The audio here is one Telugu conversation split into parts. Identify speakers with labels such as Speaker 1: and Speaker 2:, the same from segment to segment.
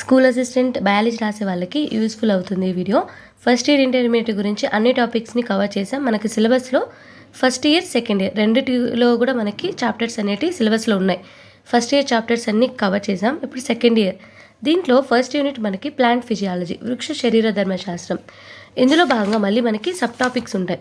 Speaker 1: స్కూల్ అసిస్టెంట్ బయాలజీ రాసే వాళ్ళకి యూస్ఫుల్ అవుతుంది ఈ వీడియో. ఫస్ట్ ఇయర్ ఇంటర్మీడియట్ గురించి అన్ని టాపిక్స్ని కవర్ చేసాం. మనకి సిలబస్లో ఫస్ట్ ఇయర్ సెకండ్ ఇయర్ రెండిటిలో కూడా మనకి చాప్టర్స్ అనేటివి సిలబస్లో ఉన్నాయి. ఫస్ట్ ఇయర్ చాప్టర్స్ అన్ని కవర్ చేసాం. ఇప్పుడు సెకండ్ ఇయర్ దీంట్లో ఫస్ట్ యూనిట్ మనకి ప్లాంట్ ఫిజియాలజీ వృక్ష శరీర ధర్మశాస్త్రం. ఇందులో భాగంగా మళ్ళీ మనకి సబ్ టాపిక్స్ ఉంటాయి.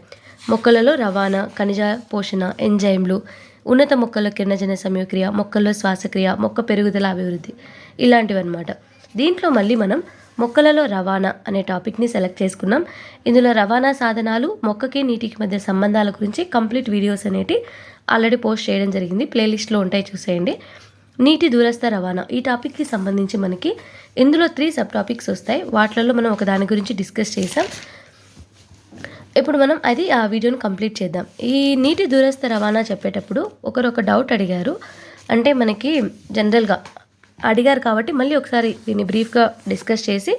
Speaker 1: మొక్కలలో రవాణా ఖనిజ పోషణ ఎంజైమ్లు ఉన్నత మొక్కల కిరణజన సమయక్రియ మొక్కల్లో శ్వాసక్రియ మొక్క పెరుగుదల అభివృద్ధి ఇలాంటివన్నమాట. దీంట్లో మళ్ళీ మనం మొక్కలలో రవాణా అనే టాపిక్ని సెలెక్ట్ చేసుకున్నాం. ఇందులో రవాణా సాధనాలు మొక్కకి నీటికి మధ్య సంబంధాల గురించి కంప్లీట్ వీడియోస్ అనేటి ఆల్రెడీ పోస్ట్ చేయడం జరిగింది. ప్లేలిస్ట్లో ఉంటాయి చూసేయండి. నీటి దూరస్థ రవాణా. ఈ టాపిక్కి సంబంధించి మనకి ఇందులో త్రీ సబ్ టాపిక్స్ వస్తాయి. వాటిలలో మనం ఒక దాని గురించి డిస్కస్ చేసాం ఇప్పుడు మనం అది ఆ వీడియోని కంప్లీట్ చేద్దాం. ఈ నీటి దూరస్థ రవాణా చెప్పేటప్పుడు ఒకరు ఒక డౌట్ అడిగారు. అంటే మనకి జనరల్గా అడిగారు కాబట్టి మళ్ళీ ఒకసారి దీన్ని బ్రీఫ్గా డిస్కస్ చేసి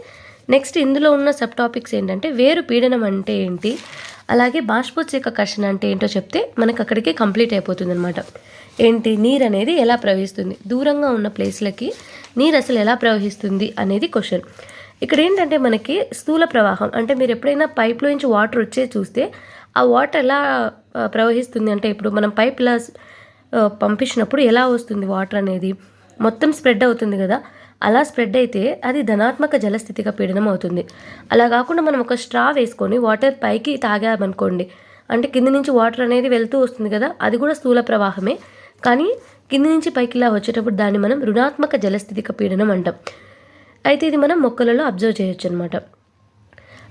Speaker 1: నెక్స్ట్ ఇందులో ఉన్న సబ్ టాపిక్స్ ఏంటంటే వేరు పీడనం అంటే ఏంటి? అలాగే బాష్పోత్సేక కర్షణ అంటే ఏంటో చెప్తే మనకు అక్కడికి కంప్లీట్ అయిపోతుంది అనమాట ఏంటి? నీరు అనేది ఎలా ప్రవహిస్తుంది? దూరంగా ఉన్న ప్లేస్లకి నీరు అసలు ఎలా ప్రవహిస్తుంది అనేది క్వశ్చన్ ఇక్కడ ఏంటంటే మనకి స్థూల ప్రవాహం అంటే మీరు ఎప్పుడైనా పైప్లో నుంచి వాటర్ వచ్చే చూస్తే ఆ వాటర్ ఎలా ప్రవహిస్తుంది? అంటే ఇప్పుడు మనం పైప్ ఇలా పంపించినప్పుడు ఎలా వస్తుంది వాటర్ అనేది? మొత్తం స్ప్రెడ్ అవుతుంది కదా? అలా స్ప్రెడ్ అయితే అది ధనాత్మక జలస్థితిగా పీడనం అవుతుంది. అలా కాకుండా మనం ఒక స్ట్రా వేసుకొని వాటర్ పైకి తాగామనుకోండి అంటే కింద నుంచి వాటర్ అనేది వెళ్తూ వస్తుంది కదా అది కూడా స్థూల ప్రవాహమే. కానీ కింద నుంచి పైకి ఇలా వచ్చేటప్పుడు దాన్ని మనం రుణాత్మక జలస్థితిక పీడనం అంటాం. అయితే ఇది మనం మొక్కలలో అబ్జర్వ్ చేయొచ్చు అనమాట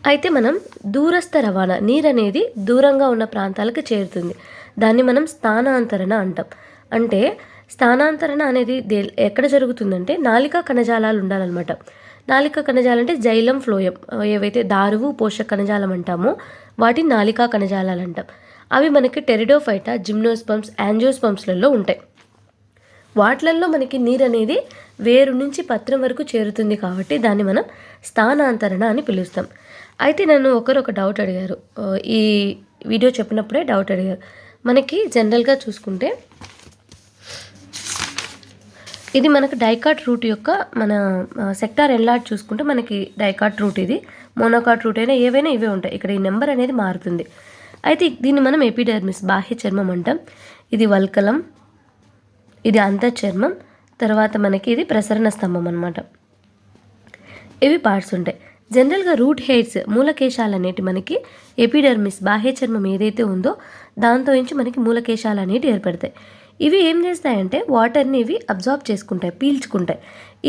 Speaker 1: అయితే మనం దూరస్థ రవాణా నీరు అనేది దూరంగా ఉన్న ప్రాంతాలకు చేరుతుంది. దాన్ని మనం స్థానాంతరణ అంటాం. అంటే స్థానాంతరణ అనేది దే ఎక్కడ జరుగుతుందంటే నాలికా కణజాలాలు ఉండాలన్నమాట. నాలికా కణజాలం అంటే జైలం ఫ్లోయం. ఏవైతే దారువు పోషక కణజాలం అంటామో వాటిని నాలికా కణజాలాలు అంటాం అవి మనకి టెరిడోఫైటా జిమ్నోస్పమ్స్ యాంజియోస్పమ్స్లలో ఉంటాయి. వాటిలల్లో మనకి నీరు అనేది వేరు నుంచి పత్రం వరకు చేరుతుంది కాబట్టి దాన్ని మనం స్థానాంతరణ అని పిలుస్తాం. అయితే నన్ను ఒకరు ఒక డౌట్ అడిగారు. ఈ వీడియో చెప్పినప్పుడే డౌట్ అడిగారు. మనకి జనరల్గా చూసుకుంటే ఇది మనకు డైకాట్ రూట్ యొక్క మన సెక్టార్ ఎన్లాట్ చూసుకుంటే మనకి డైకాట్ రూట్ ఇది. మోనోకాట్ రూట్ అయినా ఏవైనా ఇవే ఉంటాయి. ఇక్కడ ఈ నెంబర్ అనేది మారుతుంది. అయితే దీన్ని మనం ఎపిడర్మిస్ బాహ్య చర్మం అంటాం. ఇది వల్కలం ఇది అంతఃచర్మం తర్వాత మనకి ఇది ప్రసరణ స్తంభం అనమాట ఇవి పార్ట్స్ ఉంటాయి. జనరల్గా రూట్ హెయిర్స్ మూలకేశాలు అనేటి మనకి ఎపిడర్మిస్ బాహ్య చర్మం ఏదైతే ఉందో దాంతో నుంచి మనకి మూలకేశాలు అనేటివి ఏర్పడతాయి. ఇవి ఏం చేస్తాయంటే వాటర్ని ఇవి అబ్జార్బ్ చేసుకుంటాయి పీల్చుకుంటాయి.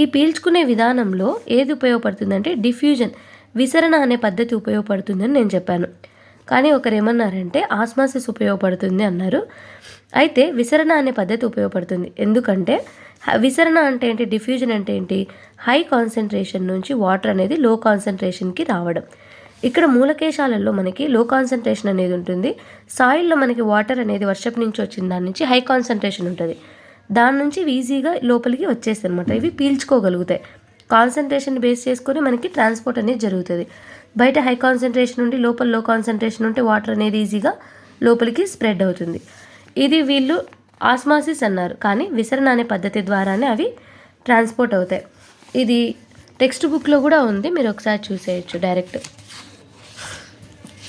Speaker 1: ఈ పీల్చుకునే విధానంలో ఏది ఉపయోగపడుతుందంటే డిఫ్యూజన్ విసరణ అనే పద్ధతి ఉపయోగపడుతుందని నేను చెప్పాను. కానీ ఒకరు ఏమన్నారంటే ఆస్మాసిస్ ఉపయోగపడుతుంది అన్నారు. అయితే విసరణ అనే పద్ధతి ఉపయోగపడుతుంది. ఎందుకంటే విసరణ అంటే ఏంటి డిఫ్యూజన్ అంటే ఏంటి? హై కాన్సన్ట్రేషన్ నుంచి వాటర్ అనేది లో కాన్సన్ట్రేషన్కి రావడం. ఇక్కడ మూలకేశాలలో మనకి లో కాన్సన్ట్రేషన్ అనేది ఉంటుంది. సాయిల్లో మనకి వాటర్ అనేది వర్షపు నుంచి వచ్చిన దాని నుంచి హై కాన్సన్ట్రేషన్ ఉంటుంది. దాని నుంచి ఈజీగా లోపలికి వచ్చేస్తాయి అనమాట ఇవి పీల్చుకోగలుగుతాయి. కాన్సన్ట్రేషన్ బేస్ చేసుకొని మనకి ట్రాన్స్పోర్ట్ అనేది జరుగుతుంది. బయట హై కాన్సన్ట్రేషన్ ఉండి లోపల లో కాన్సన్ట్రేషన్ ఉంటే వాటర్ అనేది ఈజీగా లోపలికి స్ప్రెడ్ అవుతుంది. ఇది వీళ్ళు ఆస్మాసిస్ అన్నారు. కానీ విసరణ అనే పద్ధతి ద్వారానే అవి ట్రాన్స్పోర్ట్ అవుతాయి. ఇది టెక్స్ట్ బుక్లో కూడా ఉంది. మీరు ఒకసారి చూసేయచ్చు డైరెక్ట్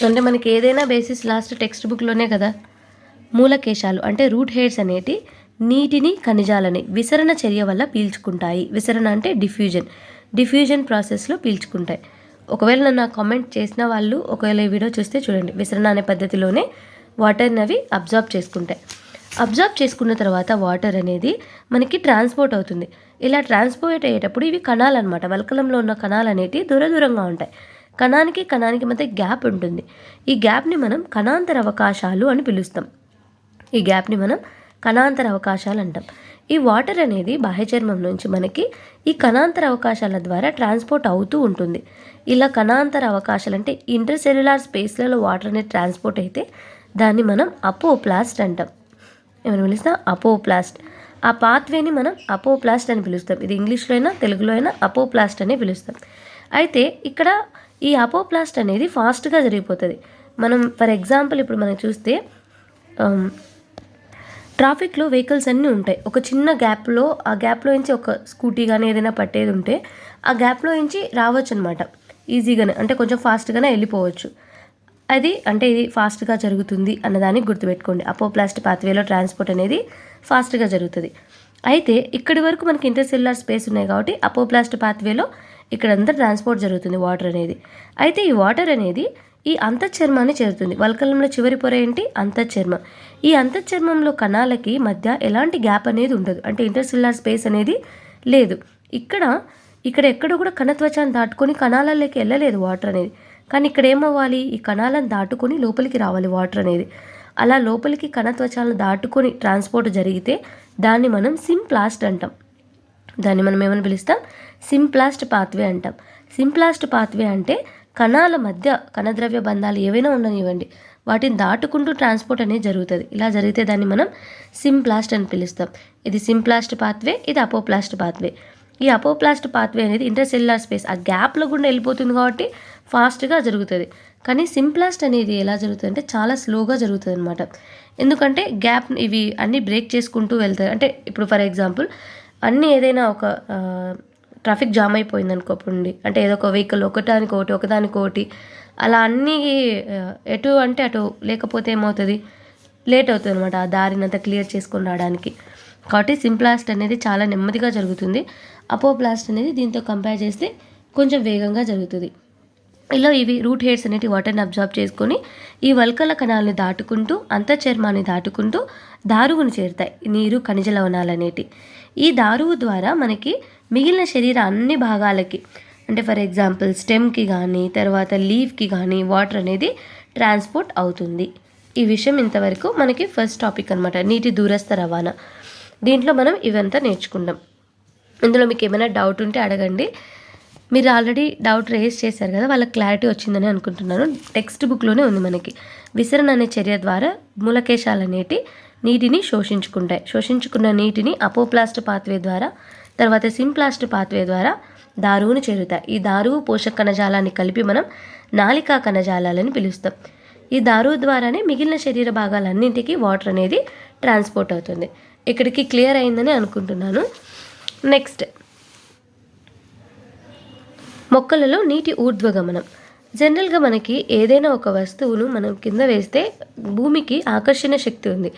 Speaker 1: అంటే మనకి ఏదైనా బేసిస్ లాస్ట్ టెక్స్ట్ బుక్లోనే కదా మూలకేశాలు అంటే రూట్ హెయిర్స్ అనేటి నీటిని ఖనిజాలని విసరణ చర్య వల్ల పీల్చుకుంటాయి. విసరణ అంటే డిఫ్యూజన్ డిఫ్యూజన్ ప్రాసెస్లో పీల్చుకుంటాయి. ఒకవేళ నన్ను కామెంట్ చేసిన వాళ్ళు ఒకవేళ ఈ వీడియో చూస్తే చూడండి విసరణ అనే పద్ధతిలోనే వాటర్ని అవి అబ్జార్బ్ చేసుకుంటాయి. అబ్జార్బ్ చేసుకున్న తర్వాత వాటర్ అనేది మనకి ట్రాన్స్పోర్ట్ అవుతుంది. ఇలా ట్రాన్స్పోర్ట్ అయ్యేటప్పుడు ఇవి కణాలు అనమాట వల్కలంలో ఉన్న కణాలు అనేటివి దూర దూరంగా ఉంటాయి. కణానికి కణానికి మధ్య గ్యాప్ ఉంటుంది. ఈ గ్యాప్ని మనం కణాంతర అవకాశాలు అని పిలుస్తాం. ఈ గ్యాప్ని మనం కణాంతర అవకాశాలు అంటాం. ఈ వాటర్ అనేది బాహ్య చర్మం నుంచి మనకి ఈ కణాంతర అవకాశాల ద్వారా ట్రాన్స్పోర్ట్ అవుతూ ఉంటుంది. ఇలా కణాంతర అవకాశాలు అంటే ఇంటర్సెల్యులార్ స్పేస్లలో వాటర్ అనేది ట్రాన్స్పోర్ట్ అయితే దాన్ని మనం అపోప్లాస్ట్ అంటాం. ఏమైనా పిలుస్తాం అపోప్లాస్ట్. ఆ పాత్వేని మనం అపోప్లాస్ట్ అని పిలుస్తాం. ఇది ఇంగ్లీష్లో అయినా తెలుగులో అయినా అపోప్లాస్ట్ అనే పిలుస్తాం. అయితే ఇక్కడ ఈ అపోప్లాస్ట్ అనేది ఫాస్ట్గా జరిగిపోతుంది. మనం ఫర్ ఎగ్జాంపుల్ ఇప్పుడు మనం చూస్తే ట్రాఫిక్లో వెహికల్స్ అన్నీ ఉంటాయి. ఒక చిన్న గ్యాప్లో ఆ గ్యాప్లో నుంచి ఒక స్కూటీ కానీ ఏదైనా పట్టేది ఉంటే ఆ గ్యాప్లో నుంచి రావచ్చు అనమాట ఈజీగానే అంటే కొంచెం ఫాస్ట్గానే వెళ్ళిపోవచ్చు. అది అంటే ఇది ఫాస్ట్గా జరుగుతుంది అన్నదాన్ని గుర్తుపెట్టుకోండి. అపోప్లాస్ట్ పాత్వేలో ట్రాన్స్పోర్ట్ అనేది ఫాస్ట్గా జరుగుతుంది. అయితే ఇక్కడి వరకు మనకి ఇంటర్సెల్యులర్ స్పేస్ ఉన్నాయి కాబట్టి అపోప్లాస్ట్ పాత్వేలో ఇక్కడంతా ట్రాన్స్పోర్ట్ జరుగుతుంది వాటర్ అనేది. అయితే ఈ వాటర్ అనేది ఈ అంతఃచర్మాన్ని చేరుతుంది. వల్కలంలో చివరి పొర ఏంటి? అంతఃచర్మం. ఈ అంతఃచర్మంలో కణాలకి మధ్య ఎలాంటి గ్యాప్ అనేది ఉండదు. అంటే ఇంటర్సిల్లార్ స్పేస్ అనేది లేదు. ఇక్కడ ఇక్కడ ఎక్కడ కూడా కణత్వచాన్ని దాటుకొని కణాలలోకి వెళ్ళలేదు వాటర్ అనేది. కానీ ఇక్కడ ఏమవ్వాలి? ఈ కణాలను దాటుకొని లోపలికి రావాలి వాటర్ అనేది. అలా లోపలికి కణత్వచాలను దాటుకొని ట్రాన్స్పోర్ట్ జరిగితే దాన్ని మనం సింప్లాస్ట్ అంటాం. దాన్ని మనం ఏమని పిలుస్తాం? సింప్లాస్ట్ పాత్వే అంటాం. సింప్లాస్ట్ పాత్వే అంటే కణాల మధ్య కణద్రవ్య బంధాలు ఏవైనా ఉండనివ్వండి. వాటిని దాటుకుంటూ ట్రాన్స్పోర్ట్ అనేది జరుగుతుంది. ఇలా జరిగితే దాన్ని మనం సింప్లాస్ట్ అని పిలుస్తాం. ఇది సింప్లాస్ట్ పాత్వే ఇది అపోప్లాస్ట్ పాత్వే. ఈ అపోప్లాస్ట్ పాత్వే అనేది ఇంటర్సెల్యులర్ స్పేస్. ఆ గ్యాప్లో గుండా వెళ్ళిపోతుంది కాబట్టి ఫాస్ట్గా జరుగుతుంది. కానీ సింప్లాస్ట్ అనేది ఎలా జరుగుతుంది అంటే చాలా స్లోగా జరుగుతుంది అనమాట ఎందుకంటే గ్యాప్ ఇవి అన్నీ బ్రేక్ చేసుకుంటూ వెళ్తాయి. అంటే ఇప్పుడు ఫర్ ఎగ్జాంపుల్ అన్నీ ఏదైనా ఒక ట్రాఫిక్ జామ్ అయిపోయింది అనుకోండి అంటే ఏదో ఒక వెహికల్ ఒకటానికి ఒకటి ఒకదానికి ఒకటి. అలా అన్నీ ఎటు అంటే అటు లేకపోతే ఏమవుతుంది? లేట్ అవుతుంది అనమాట ఆ దారినంతా క్లియర్ చేసుకొని రావడానికి. కాబట్టి సింప్లాస్ట్ అనేది చాలా నెమ్మదిగా జరుగుతుంది. అపోప్లాస్ట్ అనేది దీంతో కంపేర్ చేస్తే కొంచెం వేగంగా జరుగుతుంది. ఇలా ఇవి రూట్ హెయిర్స్ అనేటివి వాటర్ని అబ్జార్బ్ చేసుకొని ఈ వల్కల కణాలని దాటుకుంటూ అంతఃచర్మాన్ని దాటుకుంటూ దారువుని చేరుతాయి. నీరు ఖనిజ లవణాలు అనేటి ఈ దారువు ద్వారా మనకి మిగిలిన శరీర అన్ని భాగాలకి అంటే ఫర్ ఎగ్జాంపుల్ స్టెమ్కి కానీ తర్వాత లీవ్కి కానీ వాటర్ అనేది ట్రాన్స్పోర్ట్ అవుతుంది. ఈ విషయం ఇంతవరకు మనకి ఫస్ట్ టాపిక్ అనమాట నీటి దూరస్థ రవాణా. దీంట్లో మనం ఇవంతా నేర్చుకుందాం ఇందులో మీకు ఏమైనా డౌట్ ఉంటే అడగండి. మీరు ఆల్రెడీ డౌట్ రేజ్ చేశారు కదా వాళ్ళకి క్లారిటీ వచ్చిందని అనుకుంటున్నాను. టెక్స్ట్ బుక్లోనే ఉంది మనకి. విసరణ అనే చర్య ద్వారా మూలకేశాలు అనేటి నీటిని శోషించుకుంటాయి. శోషించుకున్న నీటిని అపోప్లాస్ట్ పాత్వే ద్వారా తర్వాత సింప్లాస్ట్ పాత్వే ద్వారా దారువును చేరుతాయి. ఈ దారువు పోషక కణజాలాన్ని కలిపి మనం నాలికా కణజాలాలని పిలుస్తాం. ఈ దారువు ద్వారానే మిగిలిన శరీర భాగాలన్నింటికి వాటర్ అనేది ట్రాన్స్పోర్ట్ అవుతుంది. ఇక్కడికి క్లియర్ అయిందని అనుకుంటున్నాను. నెక్స్ట్ మొక్కలలో నీటి ఊర్ధ్వగమనం. జనరల్గా మనకి ఏదైనా ఒక వస్తువును మనం కింద వేస్తే భూమికి ఆకర్షణ శక్తి ఉంది.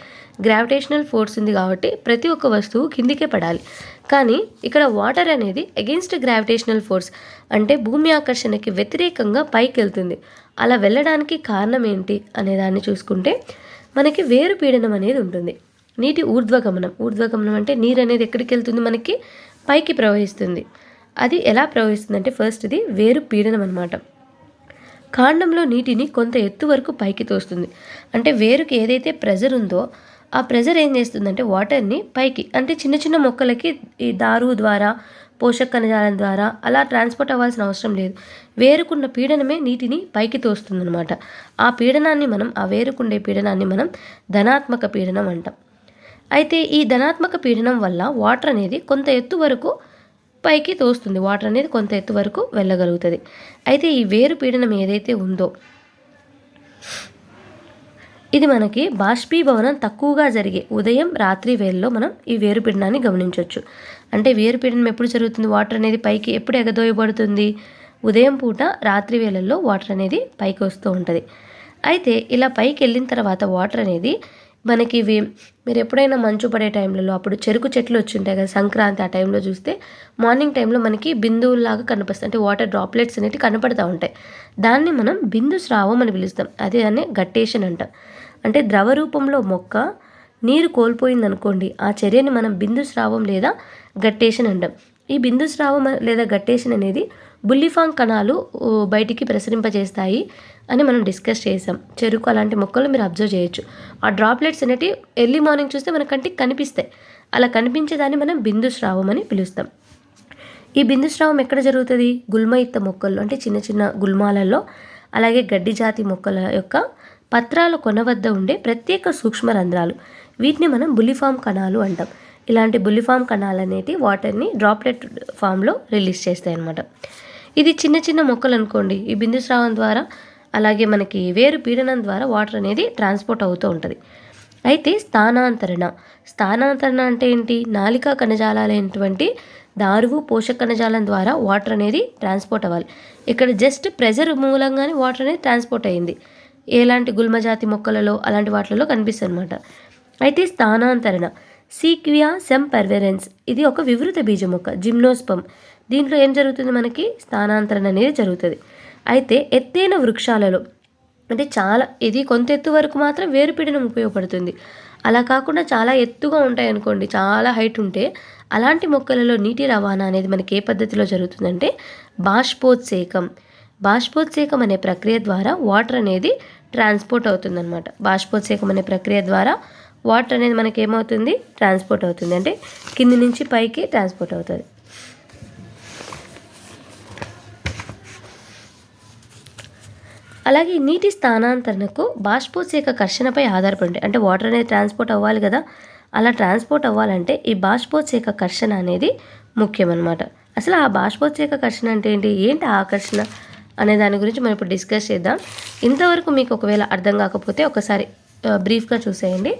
Speaker 1: గ్రావిటేషనల్ ఫోర్స్ ఉంది కాబట్టి ప్రతి ఒక్క వస్తువు కిందికే పడాలి. కానీ ఇక్కడ వాటర్ అనేది అగెన్స్ట్ గ్రావిటేషనల్ ఫోర్స్ అంటే భూమి ఆకర్షణకి వ్యతిరేకంగా పైకి వెళ్తుంది. అలా వెళ్ళడానికి కారణం ఏంటి అనే దాన్ని చూసుకుంటే మనకి వేరు పీడనం అనేది ఉంటుంది. నీటి ఊర్ధ్వగమనం. ఊర్ధ్వగమనం అంటే నీరు అనేది ఎక్కడికి వెళ్తుంది మనకి? పైకి ప్రవహిస్తుంది. అది ఎలా ప్రవహిస్తుందంటే ఫస్ట్ ఇది వేరు పీడనం అనమాట కాండంలో నీటిని కొంత ఎత్తు వరకు పైకి తోస్తుంది. అంటే వేరుకి ఏదైతే ప్రెజర్ ఉందో ఆ ప్రెజర్ ఏం చేస్తుందంటే వాటర్ని పైకి అంటే చిన్న చిన్న మొక్కలకి ఈ దారు ద్వారా పోషక కణజాలం ద్వారా అలా ట్రాన్స్పోర్ట్ అవ్వాల్సిన అవసరం లేదు. వేరుకున్న పీడనమే నీటిని పైకి తోస్తుందన్నమాట. ఆ పీడనాన్ని మనం ఆ వేరుకుండే పీడనాన్ని మనం ధనాత్మక పీడనం అంటాం. అయితే ఈ ధనాత్మక పీడనం వల్ల వాటర్ అనేది కొంత ఎత్తు వరకు పైకి తోస్తుంది. వాటర్ అనేది కొంత ఎత్తు వరకు వెళ్ళగలుగుతుంది. అయితే ఈ వేరు పీడనం ఏదైతే ఉందో ఇది మనకి బాష్పీభవనం తక్కువగా జరిగే ఉదయం రాత్రి వేళల్లో మనం ఈ వేరుపీడనాన్ని గమనించవచ్చు అంటే వేరుపీడనం ఎప్పుడు జరుగుతుంది? వాటర్ అనేది పైకి ఎప్పుడు ఎగదోయబడుతుంది? ఉదయం పూట రాత్రి వేళల్లో వాటర్ అనేది పైకి వస్తూ ఉంటుంది. అయితే ఇలా పైకి వెళ్ళిన తర్వాత వాటర్ అనేది మనకి ఇవి మీరు ఎప్పుడైనా మంచు పడే టైంలలో అప్పుడు చెరుకు చెట్లు వచ్చి ఉంటాయి కదా సంక్రాంతి ఆ టైంలో చూస్తే మార్నింగ్ టైంలో మనకి బిందువులాగా కనిపిస్తాయి. అంటే వాటర్ డ్రాప్లెట్స్ అనేవి కనపడతా ఉంటాయి. దాన్ని మనం బిందు స్రావం అని పిలుస్తాం. అదే దాన్ని గట్టేషన్ అంటాం. అంటే ద్రవ రూపంలో మొక్క నీరు కోల్పోయింది అనుకోండి ఆ చర్యని మనం బిందు స్రావం లేదా గట్టేషన్ అంటాం. ఈ బిందు స్రావం లేదా గట్టేషన్ అనేది బుల్లిఫాంగ్ కణాలు బయటికి ప్రసరింపజేస్తాయి. అని మనం డిస్కస్ చేసాం చెరుకు అలాంటి మొక్కలు మీరు అబ్జర్వ్ చేయొచ్చు. ఆ డ్రాప్లెట్స్ అనేటివి ఎర్లీ మార్నింగ్ చూస్తే మన కంటికి కనిపిస్తాయి. అలా కనిపించేదాన్ని మనం బిందుస్రావం అని పిలుస్తాం. ఈ బిందుస్రావం ఎక్కడ జరుగుతుంది? గుల్మయిత్త మొక్కల్లో అంటే చిన్న చిన్న గుల్మాలలో అలాగే గడ్డి జాతి మొక్కల యొక్క పత్రాల కొన వద్ద ఉండే ప్రత్యేక సూక్ష్మ రంధ్రాలు. వీటిని మనం బుల్లిఫామ్ కణాలు అంటాం. ఇలాంటి బులిఫామ్ కణాలు అనేటి వాటర్ని డ్రాప్లెట్ ఫామ్లో రిలీజ్ చేస్తాయి అన్నమాట ఇది చిన్న చిన్న మొక్కలు అనుకోండి. ఈ బిందుస్రావం ద్వారా అలాగే మనకి వేరు పీడనం ద్వారా వాటర్ అనేది ట్రాన్స్పోర్ట్ అవుతూ ఉంటుంది. అయితే స్థానాంతరణ. స్థానాంతరణ అంటే ఏంటి? నాలికా కణజాలాలైనటువంటి దారువు పోషక కణజాలం ద్వారా వాటర్ అనేది ట్రాన్స్పోర్ట్ అవ్వాలి. ఇక్కడ జస్ట్ ప్రెజర్ మూలంగానే వాటర్ అనేది ట్రాన్స్పోర్ట్ అయ్యింది ఎలాంటి గుల్మజాతి మొక్కలలో అలాంటి వాటిలలో కనిపిస్తుంది అనమాట అయితే స్థానాంతరణ. సీక్వియా సెమ్ పర్వెరెన్స్. ఇది ఒక వివృత బీజ మొక్క జిమ్నోస్పమ్. దీంట్లో ఏం జరుగుతుంది మనకి? స్థానాంతరణ అనేది జరుగుతుంది. అయితే ఎత్తైన వృక్షాలలో అంటే చాలా ఇది కొంత ఎత్తు వరకు మాత్రం వేరుపీడనం ఉపయోగపడుతుంది. అలా కాకుండా చాలా ఎత్తుగా ఉంటాయి అనుకోండి చాలా హైట్ ఉంటే అలాంటి మొక్కలలో నీటి రవాణా అనేది మనకి ఏ పద్ధతిలో జరుగుతుందంటే బాష్పోత్సేకం. బాష్పోత్సేకం అనే ప్రక్రియ ద్వారా వాటర్ అనేది ట్రాన్స్పోర్ట్ అవుతుందన్నమాట. బాష్పోత్సేకం అనే ప్రక్రియ ద్వారా వాటర్ అనేది మనకి ఏమవుతుంది? ట్రాన్స్పోర్ట్ అవుతుంది. అంటే కింది నుంచి పైకి ట్రాన్స్పోర్ట్ అవుతుంది. అలాగే నీటి స్థానాంతరణకు బాష్పోత్సేక కర్షణపై ఆధారపడి ఉంటాయి అంటే వాటర్ అనేది ట్రాన్స్పోర్ట్ అవ్వాలి కదా. అలా ట్రాన్స్పోర్ట్ అవ్వాలంటే ఈ బాష్పోత్సేక కర్షణ అనేది ముఖ్యమన్నమాట. అసలు ఆ బాష్పోత్సేక కర్షణ అంటే ఏంటి? ఏంటి ఆకర్షణ అనే దాని గురించి మనం ఇప్పుడు డిస్కస్ చేద్దాం. ఇంతవరకు మీకు ఒకవేళ అర్థం కాకపోతే ఒకసారి బ్రీఫ్గా చూసేయండి.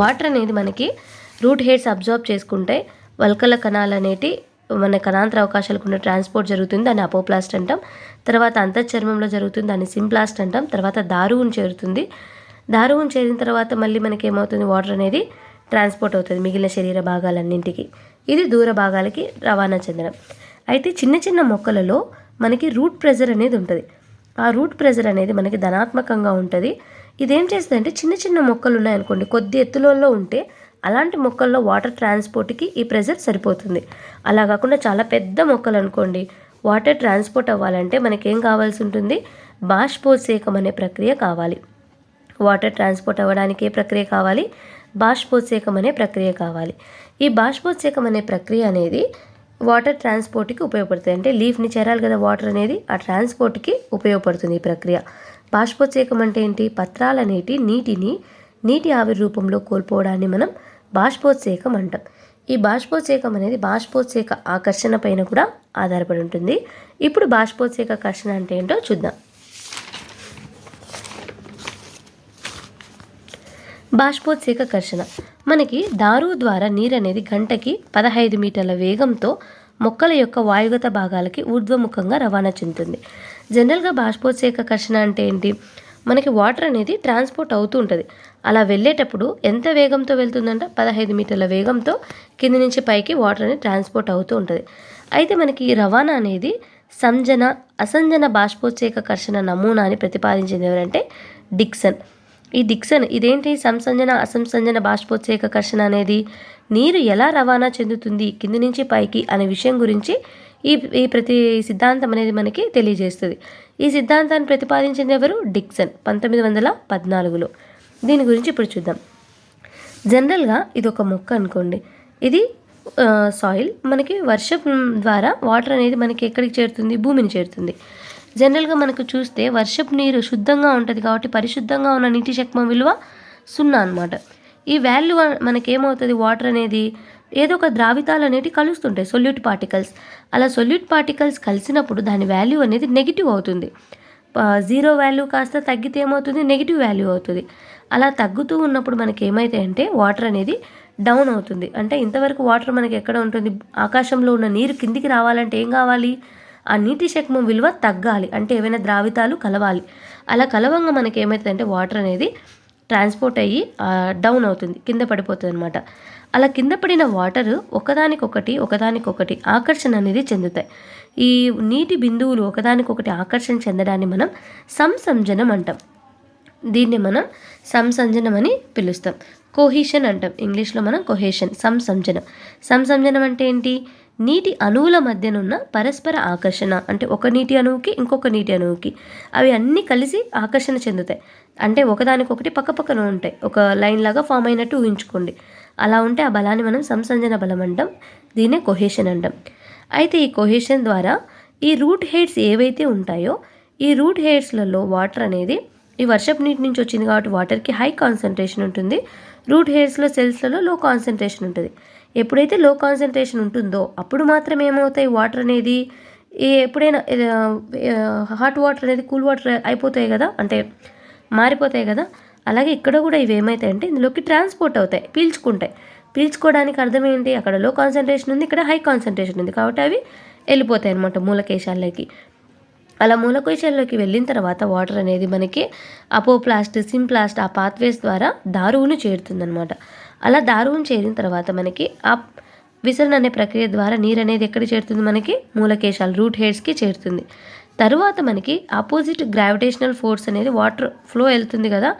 Speaker 1: వాటర్ అనేది మనకి రూట్ హెడ్స్ అబ్జార్బ్ చేసుకుంటే వల్కల కణాలు అనేటి మన అనాంతర అవకాశాలు ఉన్న ట్రాన్స్పోర్ట్ జరుగుతుంది దాన్ని అపోప్లాస్ట్ అంటాం. తర్వాత అంతర్చర్మంలో జరుగుతుంది దాన్ని సింప్లాస్ట్ అంటాం. తర్వాత దారువుని చేరుతుంది. దారువును చేరిన తర్వాత మళ్ళీ మనకి ఏమవుతుంది? వాటర్ అనేది ట్రాన్స్పోర్ట్ అవుతుంది మిగిలిన శరీర భాగాలన్నింటికి. ఇది దూర భాగాలకి రవాణా చెందడం. అయితే చిన్న చిన్న మొక్కలలో మనకి రూట్ ప్రెజర్ అనేది ఉంటుంది. ఆ రూట్ ప్రెజర్ అనేది మనకి ధనాత్మకంగా ఉంటుంది. ఇదేం చేస్తుందంటే చిన్న చిన్న మొక్కలు ఉన్నాయనుకోండి కొద్ది ఎత్తులలో ఉంటే అలాంటి మొక్కల్లో వాటర్ ట్రాన్స్పోర్ట్కి ఈ ప్రెజర్ సరిపోతుంది. అలా కాకుండా చాలా పెద్ద మొక్కలు అనుకోండి వాటర్ ట్రాన్స్పోర్ట్ అవ్వాలంటే మనకేం కావాల్సి ఉంటుంది? బాష్పోత్సేకం అనే ప్రక్రియ కావాలి. వాటర్ ట్రాన్స్పోర్ట్ అవ్వడానికి ఏ ప్రక్రియ కావాలి? బాష్పోత్సేకం అనే ప్రక్రియ కావాలి. ఈ బాష్పోత్సేకం అనే ప్రక్రియ అనేది వాటర్ ట్రాన్స్పోర్ట్కి ఉపయోగపడుతుంది. అంటే లీఫ్ని చేరాలి కదా వాటర్ అనేది ఆ ట్రాన్స్పోర్ట్కి ఉపయోగపడుతుంది ఈ ప్రక్రియ. బాష్పోత్సేకం అంటే ఏంటి? పత్రాలనేటి నీటిని నీటి ఆవిరి రూపంలో కోల్పోవడాన్ని మనం బాష్పోత్సేకం అంటాం. ఈ బాష్పోత్సేకం అనేది బాష్పోత్సేక ఆకర్షణ పైన కూడా ఆధారపడి ఉంటుంది. ఇప్పుడు బాష్పోత్సేక కర్షణ అంటే ఏంటో చూద్దాం. బాష్పోత్సేక కర్షణ మనకి దారు ద్వారా నీరు అనేది గంటకి పదహైదు మీటర్ల వేగంతో మొక్కల యొక్క వాయుగత భాగాలకి ఊర్ధ్వముఖంగా రవాణా చెందుతుంది. జనరల్గా బాష్పోత్సేక కర్షణ అంటే ఏంటి? మనకి వాటర్ అనేది ట్రాన్స్పోర్ట్ అవుతూ ఉంటుంది. అలా వెళ్ళేటప్పుడు ఎంత వేగంతో వెళ్తుందంటే? పదహైదు మీటర్ల వేగంతో కింది నుంచి పైకి వాటర్ అనేది ట్రాన్స్పోర్ట్ అవుతూ ఉంటుంది. అయితే మనకి ఈ రవాణా అనేది సంజన అసంజన బాష్పోత్సేక కర్షణ నమూనా అని ప్రతిపాదించింది ఎవరంటే డిక్సన్. ఈ డిక్సన్ ఇదేంటి? సంసంజన అసంసంజన బాష్పోత్సేక కర్షణ అనేది నీరు ఎలా రవాణా చెందుతుంది? కింది నుంచి పైకి అనే విషయం గురించి ఈ ఈ ప్రతి సిద్ధాంతం అనేది మనకి తెలియజేస్తుంది. ఈ సిద్ధాంతాన్ని ప్రతిపాదించింది ఎవరు? డిక్సన్ పంతొమ్మిది వందల పద్నాలుగులో. దీని గురించి ఇప్పుడు చూద్దాం. జనరల్గా ఇది ఒక మొక్క అనుకోండి. ఇది సాయిల్. మనకి వర్షం ద్వారా వాటర్ అనేది మనకి ఎక్కడికి చేరుతుంది? భూమిని చేరుతుంది. జనరల్గా మనకు చూస్తే వర్షపు నీరు శుద్ధంగా ఉంటుంది కాబట్టి పరిశుద్ధంగా ఉన్న నీటి శక్మం విలువ సున్నా అనమాట ఈ వాల్యూ మనకేమవుతుంది? వాటర్ అనేది ఏదో ఒక ద్రావితాలు అనేవి కలుస్తుంటాయి సొల్యూట్ పార్టికల్స్ అలా సొల్యూట్ పార్టికల్స్ కలిసినప్పుడు దాని వాల్యూ అనేది నెగిటివ్ అవుతుంది. జీరో వాల్యూ కాస్త తగ్గితే ఏమవుతుంది? నెగిటివ్ వాల్యూ అవుతుంది. అలా తగ్గుతూ ఉన్నప్పుడు మనకి ఏమైతాయంటే వాటర్ అనేది డౌన్ అవుతుంది. అంటే ఇంతవరకు వాటర్ మనకి ఎక్కడ ఉంటుంది? ఆకాశంలో ఉన్న నీరు కిందికి రావాలంటే ఏం కావాలి? ఆ నీటి శక్మం విలువ తగ్గాలి. అంటే ఏమైనా ద్రావితాలు కలవాలి. అలా కలవంగా మనకి ఏమవుతుందంటే వాటర్ అనేది ట్రాన్స్పోర్ట్ అయ్యి డౌన్ అవుతుంది. కింద పడిపోతుంది అనమాట అలా కింద పడిన వాటర్ ఒకదానికొకటి ఒకదానికొకటి ఆకర్షణ అనేది చెందుతాయి. ఈ నీటి బిందువులు ఒకదానికొకటి ఆకర్షణ చెందడాన్ని మనం సంసంజనం అంటాం. దీన్ని మనం సంసంజనం అని పిలుస్తాం. కోహిషన్ అంటాం. ఇంగ్లీష్లో మనం కొహేషన్ సంసంజనం. సంసంజనం అంటే ఏంటి? నీటి అణువుల మధ్యనున్న పరస్పర ఆకర్షణ. అంటే ఒక నీటి అణువుకి ఇంకొక నీటి అణువుకి. అవి అన్నీ కలిసి ఆకర్షణ చెందుతాయి. అంటే ఒకదానికొకటి పక్కపక్కన ఉంటాయి. ఒక లైన్ లాగా ఫామ్ అయినట్టు ఊహించుకోండి. అలా ఉంటే ఆ బలాన్ని మనం సంసంజన బలం అంటాం దీన్నే కొహేషన్ అంటాం. అయితే ఈ కొహేషన్ ద్వారా ఈ రూట్ హెడ్స్ ఏవైతే ఉంటాయో ఈ రూట్ హెడ్స్లలో వాటర్ అనేది ఈ వర్షపు నీటి నుంచి వచ్చింది కాబట్టి వాటర్కి హై కాన్సన్ట్రేషన్ ఉంటుంది రూట్ హెయిర్స్లో సెల్స్లలో లో కాన్సన్ట్రేషన్ ఉంటుంది. ఎప్పుడైతే లో కాన్సన్ట్రేషన్ ఉంటుందో అప్పుడు మాత్రం ఏమవుతాయి వాటర్ అనేది? ఈ ఎప్పుడైనా హాట్ వాటర్ అనేది కూల్ వాటర్ అయిపోతాయి కదా అంటే మారిపోతాయి కదా అలాగే ఇక్కడ కూడా ఇవి ఏమవుతాయంటే ఇందులోకి ట్రాన్స్పోర్ట్ అవుతాయి పీల్చుకుంటాయి. పీల్చుకోవడానికి అర్థం ఏంటి? అక్కడ లో కాన్సన్ట్రేషన్ ఉంది ఇక్కడ హై కాన్సన్ట్రేషన్ ఉంది. కాబట్టి అవి వెళ్ళిపోతాయి అనమాట మూలకేశాల్లోకి. అలా మూలకోశాల్లోకి వెళ్ళిన తర్వాత వాటర్ అనేది మనకి అపోప్లాస్ట్ సింప్లాస్ట్ ఆ పాత్వేస్ ద్వారా దారువును చేరుతుందనమాట అలా దారువును చేరిన తర్వాత మనకి ఆ విసరణ అనే ప్రక్రియ ద్వారా నీరు అనేది ఎక్కడ చేరుతుంది? మనకి మూలకేశాలు రూట్ హెడ్స్కి చేరుతుంది. తరువాత మనకి ఆపోజిట్ గ్రావిటేషనల్ ఫోర్స్ అనేది వాటర్ ఫ్లో వెళ్తుంది కదా?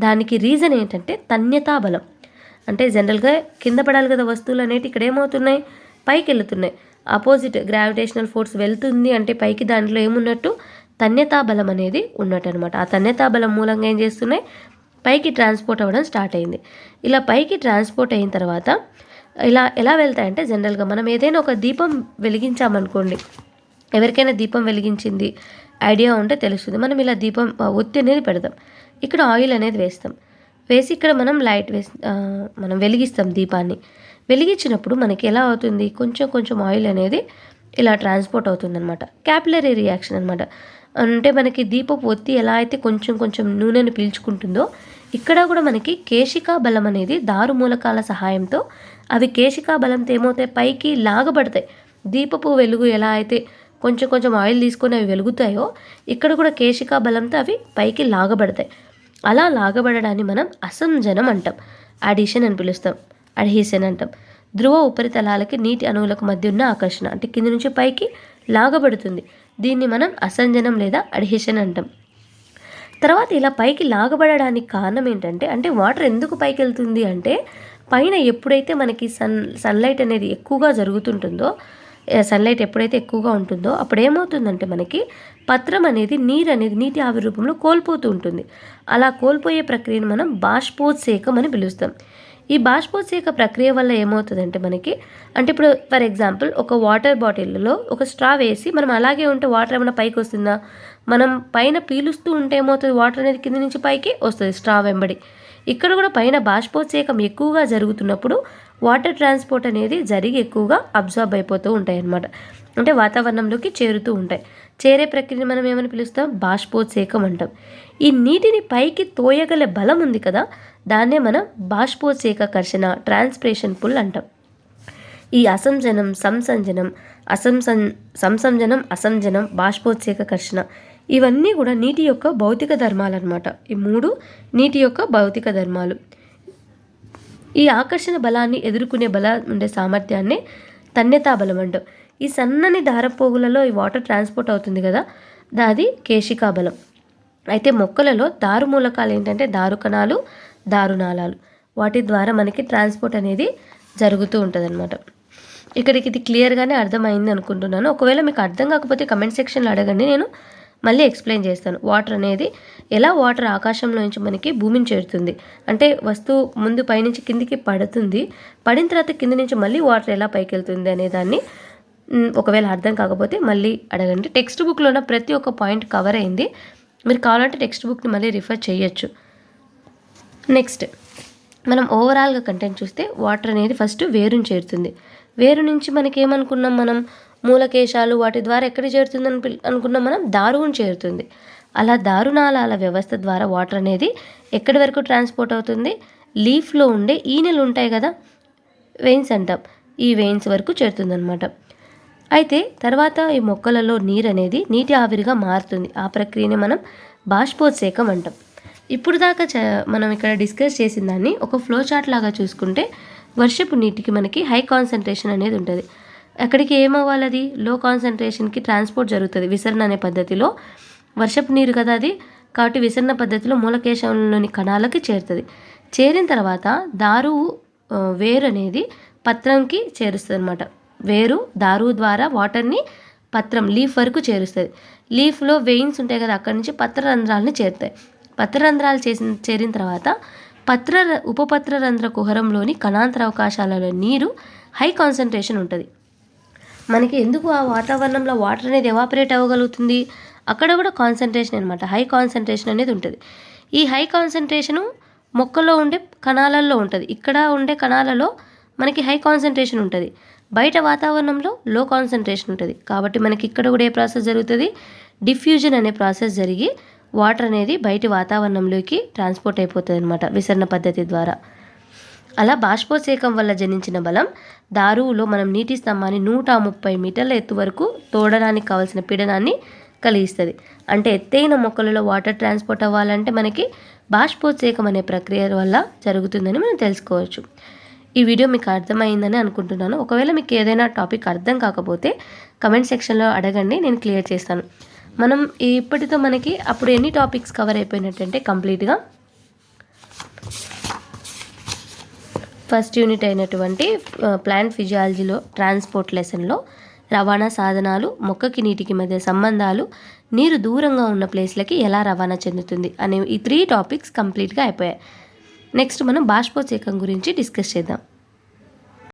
Speaker 1: దానికి రీజన్ ఏంటంటే తన్యతా బలం. అంటే జనరల్గా కింద పడాలి కదా వస్తువులు అనేవి ఇక్కడ ఏమవుతున్నాయి? పైకి వెళ్తున్నాయి. ఆపోజిట్ గ్రావిటేషనల్ ఫోర్స్ వెళ్తుంది అంటే పైకి దాంట్లో ఏమున్నట్టు? తన్యతా బలం అనేది ఉన్నట్టు అనమాట ఆ తన్యతా బలం మూలంగా ఏం చేస్తున్నాయి? పైకి ట్రాన్స్పోర్ట్ అవ్వడం స్టార్ట్ అయింది. ఇలా పైకి ట్రాన్స్పోర్ట్ అయిన తర్వాత ఇలా ఎలా వెళ్తాయంటే జనరల్గా మనం ఏదైనా ఒక దీపం వెలిగించామనుకోండి ఎవరికైనా దీపం వెలిగించింది ఐడియా ఉంటే తెలుస్తుంది. మనం ఇలా దీపం ఒత్తి అనేది పెడదాం. ఇక్కడ ఆయిల్ అనేది వేస్తాం. వేసి ఇక్కడ మనం లైట్ వేసి మనం వెలిగిస్తాం దీపాన్ని. వెలిగించినప్పుడు మనకి ఎలా అవుతుంది? కొంచెం కొంచెం ఆయిల్ అనేది ఇలా ట్రాన్స్పోర్ట్ అవుతుందన్నమాట. క్యాపిలరీ రియాక్షన్ అనమాట అంటే మనకి దీపపు ఒత్తి ఎలా అయితే కొంచెం కొంచెం నూనెను పీల్చుకుంటుందో ఇక్కడ కూడా మనకి కేశికా బలం అనేది దారు మూలకాల సహాయంతో అవి కేశికా బలంతో ఏమవుతాయి? పైకి లాగబడతాయి. దీపపు వెలుగు ఎలా అయితే కొంచెం కొంచెం ఆయిల్ తీసుకొని అవి వెలుగుతాయో ఇక్కడ కూడా కేశికా బలంతో అవి పైకి లాగబడతాయి. అలా లాగబడడాన్ని మనం అసంజనం అంటాం. అడిషన్ అని పిలుస్తాం. అడ్హీషన్ అంటాం. ధ్రువ ఉపరితలాలకి నీటి అణువులకు మధ్య ఉన్న ఆకర్షణ అంటే కింద నుంచి పైకి లాగబడుతుంది. దీన్ని మనం అసంజనం లేదా అడ్హిషన్ అంటాం. తర్వాత ఇలా పైకి లాగబడడానికి కారణం ఏంటంటే అంటే వాటర్ ఎందుకు పైకి వెళ్తుంది అంటే పైన ఎప్పుడైతే మనకి సన్ సన్లైట్ అనేది ఎక్కువగా జరుగుతుంటుందో సన్లైట్ ఎప్పుడైతే ఎక్కువగా ఉంటుందో అప్పుడు ఏమవుతుందంటే మనకి పత్రం అనేది నీరు అనేది నీటి ఆవిరి రూపంలో కోల్పోతూ ఉంటుంది. అలా కోల్పోయే ప్రక్రియను మనం బాష్పోత్సేకం అని పిలుస్తాం. ఈ బాష్పోత్సేక ప్రక్రియ వల్ల ఏమవుతుందంటే మనకి అంటే ఇప్పుడు ఫర్ ఎగ్జాంపుల్ ఒక వాటర్ బాటిల్లో ఒక స్ట్రా వేసి మనం అలాగే ఉంటే వాటర్ ఏమైనా పైకి వస్తుందా? మనం పైన పీలుస్తూ ఉంటే ఏమవుతుంది? వాటర్ అనేది కింద నుంచి పైకి వస్తుంది స్ట్రా వెంబడి. ఇక్కడ కూడా పైన బాష్పోత్సేకం ఎక్కువగా జరుగుతున్నప్పుడు వాటర్ ట్రాన్స్పోర్ట్ అనేది జరిగి ఎక్కువగా అబ్జర్బ్ అయిపోతూ ఉంటాయి అన్నమాట అంటే వాతావరణంలోకి చేరుతూ ఉంటాయి. చేరే ప్రక్రియను మనం ఏమని పిలుస్తాం? బాష్పోత్సేకం అంటాం. ఈ నీటిని పైకి తోయగల బలం ఉంది కదా దాన్నే మనం బాష్పోత్సేక కర్షణ ట్రాన్స్పిరేషన్ పుల్ అంటాం. ఈ అసంజనం సంసంజనం అసంసన్ సంసంజనం అసంజనం బాష్పోత్సేక కర్షణ ఇవన్నీ కూడా నీటి యొక్క భౌతిక ధర్మాలు అనమాట ఈ మూడు నీటి యొక్క భౌతిక ధర్మాలు. ఈ ఆకర్షణ బలాన్ని ఎదుర్కొనే బల ఉండే సామర్థ్యాన్ని తన్యతా బలం అంటాం. ఈ సన్నని దారపోగులలో ఈ వాటర్ ట్రాన్స్పోర్ట్ అవుతుంది కదా? దాది కేశికా బలం అయితే మొక్కలలో దారు మూలకాలు ఏంటంటే దారు కణాలు దారునాళాలు వాటి ద్వారా మనకి ట్రాన్స్పోర్ట్ అనేది జరుగుతూ ఉంటుంది ఇక్కడికి ఇది క్లియర్గానే అర్థమైంది అనుకుంటున్నాను. ఒకవేళ మీకు అర్థం కాకపోతే కమెంట్ సెక్షన్లో అడగండి. నేను మళ్ళీ ఎక్స్ప్లెయిన్ చేస్తాను. వాటర్ అనేది ఎలా వాటర్ ఆకాశంలో నుంచి మనకి భూమిని చేరుతుంది? అంటే వస్తువు ముందు పైనుంచి కిందికి పడుతుంది. పడిన తర్వాత కింద నుంచి మళ్ళీ వాటర్ ఎలా పైకి వెళ్తుంది అనే దాన్ని ఒకవేళ అర్థం కాకపోతే మళ్ళీ అడగండి. టెక్స్ట్ బుక్లో ఉన్న ప్రతి ఒక్క పాయింట్ కవర్ అయింది. మీరు కావాలంటే టెక్స్ట్ బుక్ని మళ్ళీ రిఫర్ చేయొచ్చు. నెక్స్ట్ మనం ఓవరాల్గా కంటెంట్ చూస్తే వాటర్ అనేది ఫస్ట్ వేరుని చేరుతుంది. వేరు నుంచి మనకి ఏమనుకున్నాం మనం? మూలకేశాలు వాటి ద్వారా ఎక్కడ చేరుతుందని అని అనుకున్నాం మనం? దారువును చేరుతుంది. అలా దారునాళాల వ్యవస్థ ద్వారా వాటర్ అనేది ఎక్కడి వరకు ట్రాన్స్పోర్ట్ అవుతుంది? లీఫ్లో ఉండే ఈనెలు ఉంటాయి కదా? వెయిన్స్ అంటాం. ఈ వెయిన్స్ వరకు చేరుతుందన్నమాట. అయితే తర్వాత ఈ మొక్కలలో నీరు అనేది నీటి ఆవిరిగా మారుతుంది. ఆ ప్రక్రియని మనం బాష్పోత్సేకం అంటాం. ఇప్పుడు దాకా చ మనం ఇక్కడ డిస్కస్ చేసిన దాన్ని ఒక ఫ్లో చార్ట్ లాగా చూసుకుంటే వర్షపు నీటికి మనకి హై కాన్సన్ట్రేషన్ అనేది ఉంటుంది. అక్కడికి ఏమవ్వాలది? లో కాన్సన్ట్రేషన్కి ట్రాన్స్పోర్ట్ జరుగుతుంది. విసరణ అనే పద్ధతిలో వర్షపు నీరు కదా అది? కాబట్టి విసరణ పద్ధతిలో మూలకేశంలోని కణాలకి చేరుతుంది. చేరిన తర్వాత దారువు వేరు అనేది పత్రంకి చేరుస్తుంది అనమాట వేరు దారు ద్వారా వాటర్ని పత్రం లీఫ్ వరకు చేరుస్తుంది లీఫ్లో వెయిన్స్ ఉంటాయి కదా అక్కడి నుంచి పత్రరంధ్రాలని చేరుతాయి. పత్రరంధ్రాలు చేసిన చేరిన తర్వాత పత్ర ఉపపత్ర రంధ్ర కుహరంలోని కణాంతర అవకాశాలలో నీరు హై కాన్సన్ట్రేషన్ ఉంటుంది. మనకి ఎందుకు ఆ వాతావరణంలో వాటర్ అనేది ఎవాపరేట్ అవ్వగలుగుతుంది? అక్కడ కూడా కాన్సన్ట్రేషన్ అనమాట హై కాన్సన్ట్రేషన్ అనేది ఉంటుంది. ఈ హై కాన్సన్ట్రేషను మొక్కలో ఉండే కణాలలో ఉంటుంది. ఇక్కడ ఉండే కణాలలో మనకి హై కాన్సన్ట్రేషన్ ఉంటుంది. బయట వాతావరణంలో లో కాన్సన్ట్రేషన్ ఉంటుంది. కాబట్టి మనకి ఇక్కడ కూడా ఏ ప్రాసెస్ జరుగుతుంది? డిఫ్యూజన్ అనే ప్రాసెస్ జరిగి వాటర్ అనేది బయటి వాతావరణంలోకి ట్రాన్స్పోర్ట్ అయిపోతుంది అనమాట విసరణ పద్ధతి ద్వారా. అలా బాష్పోత్సేకం వల్ల జనించిన బలం దారువులో మనం నీటి స్తంభాన్ని నూట ముప్పై మీటర్ల ఎత్తు వరకు తోడడానికి కావాల్సిన పీడనాన్ని కలిగిస్తుంది. అంటే ఎత్తైన మొక్కలలో వాటర్ ట్రాన్స్పోర్ట్ అవ్వాలంటే మనకి బాష్పోత్సేకం అనే ప్రక్రియ వల్ల జరుగుతుందని మనం తెలుసుకోవచ్చు. ఈ వీడియో మీకు అర్థమైందని అనుకుంటున్నాను. ఒకవేళ మీకు ఏదైనా టాపిక్ అర్థం కాకపోతే కమెంట్ సెక్షన్లో అడగండి నేను క్లియర్ చేస్తాను. మనం ఇప్పటితో మనకి అప్పుడు ఎన్ని టాపిక్స్ కవర్ అయిపోయినట్టంటే కంప్లీట్గా ఫస్ట్ యూనిట్ అయినటువంటి ప్లాంట్ ఫిజియాలజీలో ట్రాన్స్పోర్ట్ లెసన్లో రవాణా సాధనాలు మొక్కకి నీటికి మధ్య సంబంధాలు నీరు దూరంగా ఉన్న ప్లేస్లకి ఎలా రవాణా చెందుతుంది అనే ఈ త్రీ టాపిక్స్ కంప్లీట్గా అయిపోయాయి. నెక్స్ట్ మనం బాష్పోచేకం గురించి డిస్కస్ చేద్దాం.